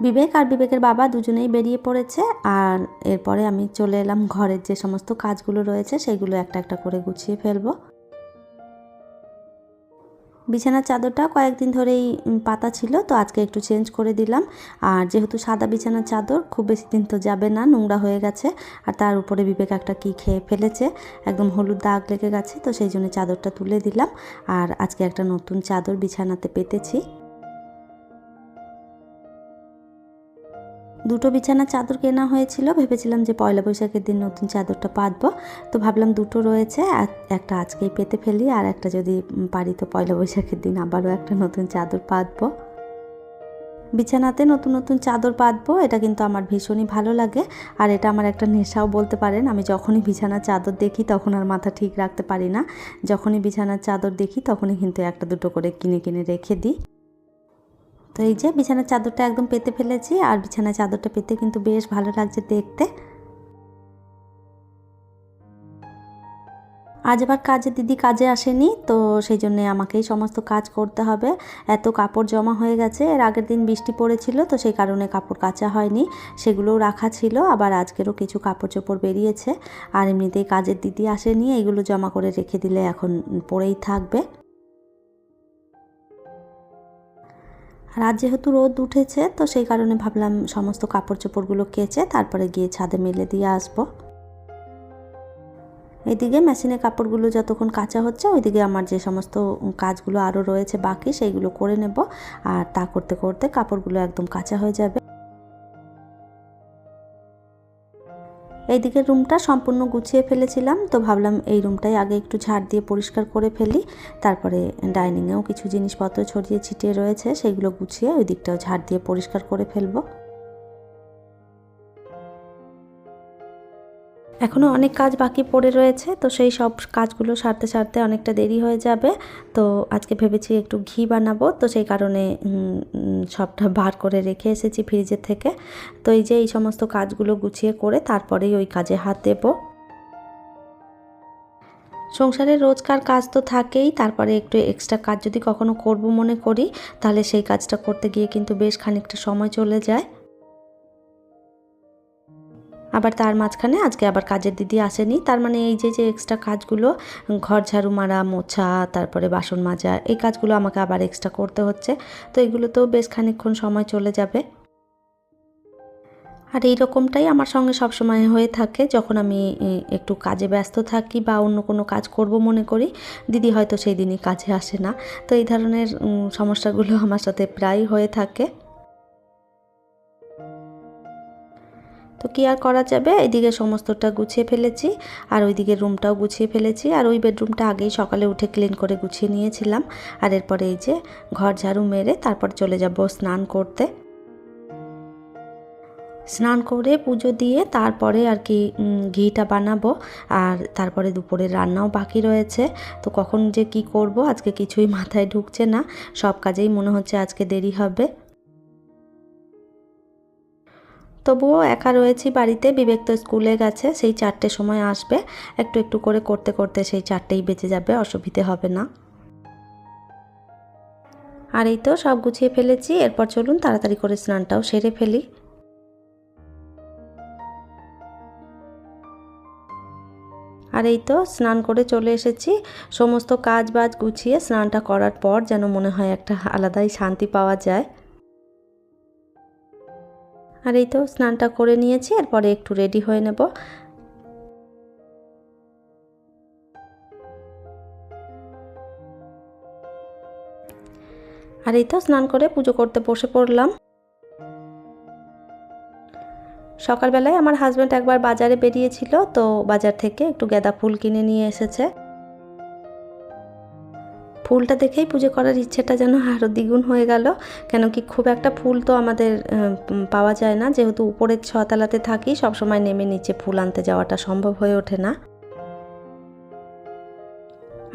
বিবেক আর বিবেকের বাবা দুজনেই বেরিয়ে পড়েছে আর এরপরে আমি চলে এলাম ঘরের যে সমস্ত কাজগুলো রয়েছে সেগুলো একটা একটা করে গুছিয়ে ফেলব। বিছানার চাদরটা কয়েকদিন ধরেই পাতা ছিল তো আজকে একটু চেঞ্জ করে দিলাম। আর যেহেতু সাদা বিছানার চাদর, খুব বেশি দিন তো যাবে না, নোংরা হয়ে গেছে। আর তার উপরে বিবেক একটা কি খেয়ে ফেলেছে, একদম হলুদ দাগ লেগে গেছে, তো সেই জন্য চাদরটা তুলে দিলাম। আর আজকে একটা নতুন চাদর বিছানাতে পেতেছি। দুটো বিছানার চাদর কেনা হয়েছিল। ভেবেছিলাম যে পয়লা বৈশাখের দিন নতুন চাদরটা পাতবো। তো ভাবলাম দুটো রয়েছে একটা আজকেই পেতে ফেলি আর একটা যদি পারি তো পয়লা বৈশাখের দিন আবারও একটা নতুন চাদর পাতবো। বিছানাতে নতুন নতুন চাদর পাতবো, এটা কিন্তু আমার ভীষণই ভালো লাগে। আর এটা আমার একটা নেশাও বলতে পারেন, আমি যখনই বিছানার চাদর দেখি তখন আর মাথা ঠিক রাখতে পারি না। যখনই বিছানার চাদর দেখি তখনই কিন্তু একটা দুটো করে কিনে কিনে রেখে দিই। তো এই যে বিছানার চাদরটা একদম পেতে ফেলেছি আর বিছানার চাদরটা পেতে কিন্তু বেশ ভালো লাগছে দেখতে। আজ আবার কাজে দিদি কাজে আসেনি, তো সেই জন্যে আমাকেই সমস্ত কাজ করতে হবে। এত কাপড় জমা হয়ে গেছে, এর আগের দিন বৃষ্টি পড়েছিল, তো সেই কারণে কাপড় কাচা হয়নি। সেগুলোও রাখা ছিল, আবার আজকেরও কিছু কাপড় চোপড় বেরিয়েছে। আর এমনিতেই কাজের দিদি আসেনি, এগুলো জমা করে রেখে দিলে এখন পরেই থাকবে। আর আজ যেহেতু রোদ উঠেছে, তো সেই কারণে ভাবলাম সমস্ত কাপড় চোপড়গুলো কেচে তারপরে গিয়ে ছাদে মেলে দিয়ে আসব। এদিকে মেশিনে কাপড়গুলো যতক্ষণ কাঁচা হচ্ছে, ওইদিকে আমার যে সমস্ত কাজগুলো আরও রয়েছে বাকি, সেইগুলো করে নেব। আর তা করতে করতে কাপড়গুলো একদম কাঁচা হয়ে যাবে। এইদিকের রুমটা সম্পূর্ণ গুছিয়ে ফেলেছিলাম, তো ভাবলাম এই রুমটাই আগে একটু ঝাড় দিয়ে পরিষ্কার করে ফেলি। তারপরে ডাইনিংয়েও কিছু জিনিসপত্র ছড়িয়ে ছিটিয়ে রয়েছে, সেগুলো গুছিয়ে ওই দিকটাও ঝাড় দিয়ে পরিষ্কার করে ফেলব। এখনও অনেক কাজ বাকি পড়ে রয়েছে, তো সেই সব কাজগুলো সারতে সারতে অনেকটা দেরি হয়ে যাবে। তো আজকে ভেবেছি একটু ঘি বানাবো, তো সেই কারণে সবটা বার করে রেখে এসেছি ফ্রিজের থেকে। তো এই যে এই সমস্ত কাজগুলো গুছিয়ে করে তারপরেই ওই কাজে হাত দেবো। সংসারের রোজকার কাজ তো থাকেই, তারপরে একটু এক্সট্রা কাজ যদি কখনো করব মনে করি, তাহলে সেই কাজটা করতে গিয়ে কিন্তু বেশ খানিকটা সময় চলে যায়। আবার তার মাঝখানে আজকে আবার কাজের দিদি আসেনি। তার মানে এই যে যে এক্সট্রা কাজগুলো, ঘর ঝাড়ু মারা, মোছা, তারপরে বাসন মাজা, এই কাজগুলো আমাকে আবার এক্সট্রা করতে হচ্ছে। তো এগুলো তো বেশ খানিকক্ষণ সময় চলে যাবে। আর এই রকমটাই আমার সঙ্গে সবসময় হয়ে থাকে। যখন আমি একটু কাজে ব্যস্ত থাকি বা অন্য কোনো কাজ করব মনে করি, দিদি হয়তো সেই দিনই কাজে আসে না। তো এই ধরনের সমস্যাগুলো আমার সাথে প্রায় হয়ে থাকে। তো কি আর করা যাবে? এদিকে সমস্তটা গুছিয়ে ফেলেছি, আর ওইদিকে রুমটাও গুছিয়ে ফেলেছি, আর ওই বেডরুমটা আগেই সকালে উঠে ক্লিন করে গুছিয়ে নিয়েছিলাম। আর এরপরে এই যে ঘর ঝাড়ু মেরে তারপর চলে যাব স্নান করতে। স্নান করে পুজো দিয়ে তারপরে আর কি ঘিটা বানাবো, আর তারপরে দুপুরে রান্নাও বাকি রয়েছে। তো কখন যে কি করব আজকে কিছুই মাথায় ঢুকছে না, সব কাজেই মনে হচ্ছে আজকে দেরি হবে। তবুও একা রয়েছি বাড়িতে। বিবেক তো স্কুলে গেছে, সেই চারটে সময় আসবে। একটু একটু করে করতে করতে সেই চারটেই বেঁচে যাবে, অসুবিধে হবে না। আর এই তো সব গুছিয়ে ফেলেছি, এরপর চলুন তাড়াতাড়ি করে স্নানটাও সেরে ফেলি। আর এই তো স্নান করে চলে এসেছি। সমস্ত কাজ বাজ গুছিয়ে স্নানটা করার পর যেন মনে হয় একটা আলাদাই শান্তি পাওয়া যায়। আর এই তো স্নানটা করে নিয়েছি, এরপরে একটু রেডি হয়ে নেব। আর এই তো স্নান করে পুজো করতে বসে পড়লাম। সকালবেলায় আমার হাজব্যান্ড একবার বাজারে বেরিয়েছিল, তো বাজার থেকে একটু গাঁদা ফুল কিনে নিয়ে এসেছে। ফুলটা দেখেই পুজো করার ইচ্ছেটা যেন আরও দ্বিগুণ হয়ে গেল। কেন কি খুব একটা ফুল তো আমাদের পাওয়া যায় না। যেহেতু উপরের ছতলাতে থাকি, সবসময় নেমে নিচে ফুল আনতে যাওয়াটা সম্ভব হয়ে ওঠে না।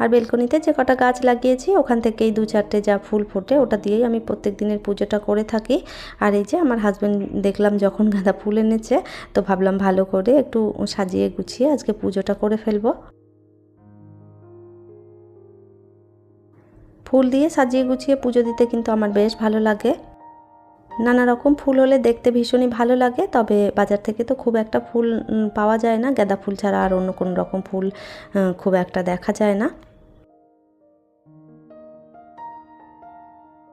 আর বেলকনিতে যে কটা গাছ লাগিয়েছি, ওখান থেকেই দু চারটে যা ফুল ফোটে, ওটা দিয়েই আমি প্রত্যেক দিনের পুজোটা করে থাকি। আর এই যে আমার হাজব্যান্ড দেখলাম যখন গাঁদা ফুল এনেছে, তো ভাবলাম ভালো করে একটু সাজিয়ে গুছিয়ে আজকে পুজোটা করে ফেলব। ফুল দিয়ে সাজিয়ে গুছিয়ে পুজো দিতে কিন্তু আমার বেশ ভালো লাগে। নানা রকম ফুল হলে দেখতে ভীষণই ভালো লাগে, তবে বাজার থেকে তো খুব একটা ফুল পাওয়া যায় না। গাঁদা ফুল ছাড়া আর অন্য কোনো রকম ফুল খুব একটা দেখা যায় না।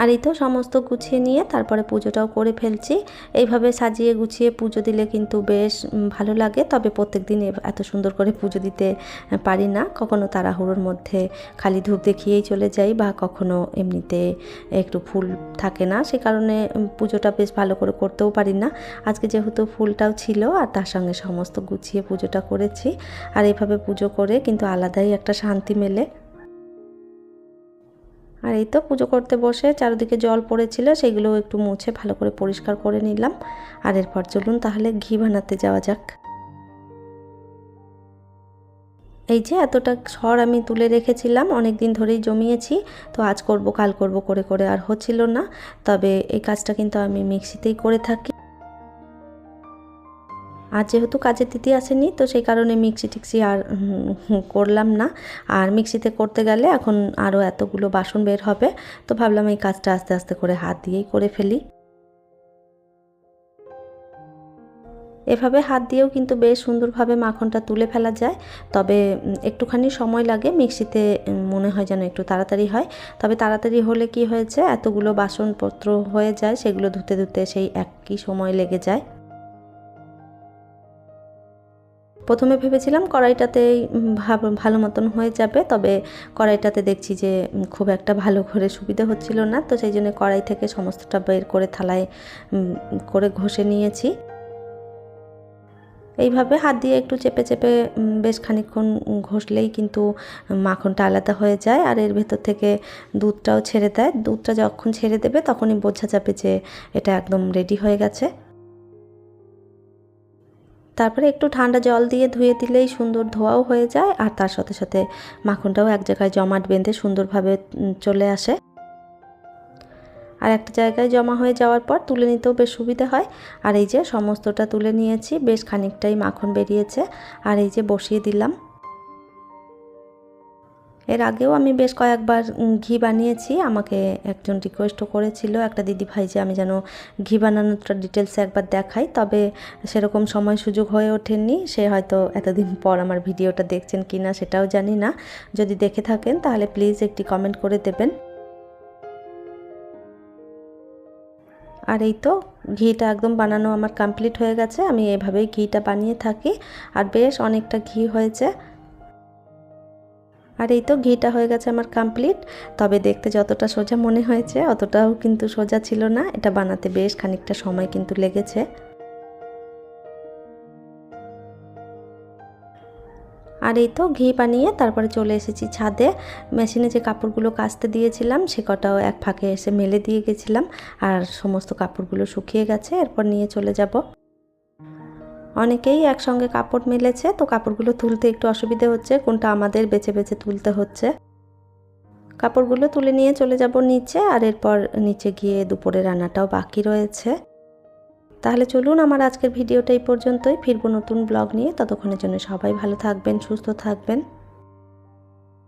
আর এই তো সমস্ত গুছিয়ে নিয়ে তারপরে পুজোটাও করে ফেলছি। এইভাবে সাজিয়ে গুছিয়ে পুজো দিলে কিন্তু বেশ ভালো লাগে। তবে প্রত্যেক দিন এত সুন্দর করে পুজো দিতে পারি না। কখনো তাড়াহুড়োর মধ্যে খালি ধূপ দেখিয়েই চলে যাই বা কখনো এমনিতে একটু ফুল থাকে না। সে কারণে পুজোটা বেশ ভালো করে করতেও পারি না। আজকে যেহেতু ফুলটাও ছিল আর তার সঙ্গে সমস্ত গুছিয়ে পুজোটা করেছি। আর এইভাবে পুজো করে কিন্তু আলাদাই একটা শান্তি মেলে। এই তো পুজো করতে বসে চারিদিকে জল পড়েছিল, সেগুলো একটু মুছে ভালো করে পরিষ্কার করে নিলাম। আর এরপর চলুন তাহলে ঘি বানাতে যাওয়া যাক। এই যে এতটা সর আমি তুলে রেখেছিলাম অনেক দিন ধরেই জমিয়েছি, তো আজ করব, কাল করব, করে করে আর হচ্ছিল না। তবে এই কাজটা কিন্তু আমি মিক্সিতেই করে থাকি। আর যেহেতু কাজের তিথি আসেনি, তো সেই কারণে মিক্সি টিক্সি আর করলাম না। আর মিক্সিতে করতে গেলে এখন আরও এতগুলো বাসন বের হবে, তো ভাবলাম এই কাজটা আস্তে আস্তে করে হাত দিয়েই করে ফেলি। এভাবে হাত দিয়েও কিন্তু বেশ সুন্দরভাবে মাখনটা তুলে ফেলা যায়, তবে একটুখানি সময় লাগে মিক্সিতে মনে হয় যেন একটু তাড়াতাড়ি হয়। তবে তাড়াতাড়ি হলে কি হয়েছে, এতগুলো বাসনপত্র হয়ে যায়, সেগুলো ধুতে ধুতে সেই একই সময় লেগে যায়। প্রথমে ভেবেছিলাম কড়াইটাতেই ভাব- ভালো মতন হয়ে যাবে, তবে কড়াইটাতে দেখছি যে খুব একটা ভালো করে সুবিধা হচ্ছিল না, তো সেই জন্য কড়াই থেকে সমস্তটা বের করে থালায় করে ঘষে নিয়েছি। এইভাবে হাত দিয়ে একটু চেপে চেপে বেশ খানিকক্ষণ ঘষলেই কিন্তু মাখনটা আলাদা হয়ে যায়, আর এর ভেতর থেকে দুধটাও ছেড়ে দেয়। দুধটা যখন ছেড়ে দেবে, তখনই বোঝা যাবে যে, এটা একদম রেডি হয়ে গেছে। তারপরে একটু ঠান্ডা জল দিয়ে ধুয়ে দিলেই সুন্দর ধোয়াও হয়ে যায়, আর তার সাথে সাথে মাখনটাও এক জায়গায় জমাট বেঁধে সুন্দরভাবে চলে আসে। আর একটা জায়গায় জমা হয়ে যাওয়ার পর তুলে নিতেও বেশ সুবিধা হয়। আর এই যে সমস্তটা তুলে নিয়েছি, বেশ খানিকটাই মাখন বেরিয়েছে। আর এই যে বসিয়ে দিলাম। এর আগেও আমি বেশ কয়েকবার ঘি বানিয়েছি। আমাকে একজন রিকোয়েস্টও করেছিল, একটা দিদি ভাই যে আমি যেন ঘি বানানোটা ডিটেলসে একবার দেখাই। তবে সেরকম সময় সুযোগ হয়ে ওঠেনি। সে হয়তো এতদিন পর আমার ভিডিওটা দেখছেন কি না সেটাও জানি না। যদি দেখে থাকেন, তাহলে প্লিজ একটি কমেন্ট করে দেবেন। আর এই তো, ঘিটা একদম বানানো আমার কমপ্লিট হয়ে গেছে। আমি এভাবেই ঘিটা বানিয়ে থাকি। আর বেশ অনেকটা ঘি হয়েছে। আর এই তো ঘিটা হয়ে গেছে আমার কমপ্লিট তবে দেখতে যতটা সোজা মনে হয়েছে, অতটাও কিন্তু সোজা ছিল না। এটা বানাতে বেশ খানিকটা সময় কিন্তু লেগেছে। আর এই তো ঘি বানিয়ে তারপরে চলে এসেছি ছাদে। মেশিনে যে কাপড়গুলো কাচতে দিয়েছিলাম, সে কটাও এক ফাঁকে এসে মেলে দিয়ে গেছিলাম। আর সমস্ত কাপড়গুলো শুকিয়ে গেছে, এরপর নিয়ে চলে যাব। অনেকেই একসঙ্গে কাপড় মেলেছে, তো কাপড়গুলো তুলতে একটু অসুবিধে হচ্ছে, কোনটা আমাদের বেছে বেছে তুলতে হচ্ছে। কাপড়গুলো তুলে নিয়ে চলে যাব নিচে, আর এরপর নিচে গিয়ে দুপুরে রান্নাটাও বাকি রয়েছে। তাহলে চলুন, আমার আজকের ভিডিওটা এই পর্যন্তই। ফিরবো নতুন ব্লগ নিয়ে, ততক্ষণের জন্য সবাই ভালো থাকবেন, সুস্থ থাকবেন।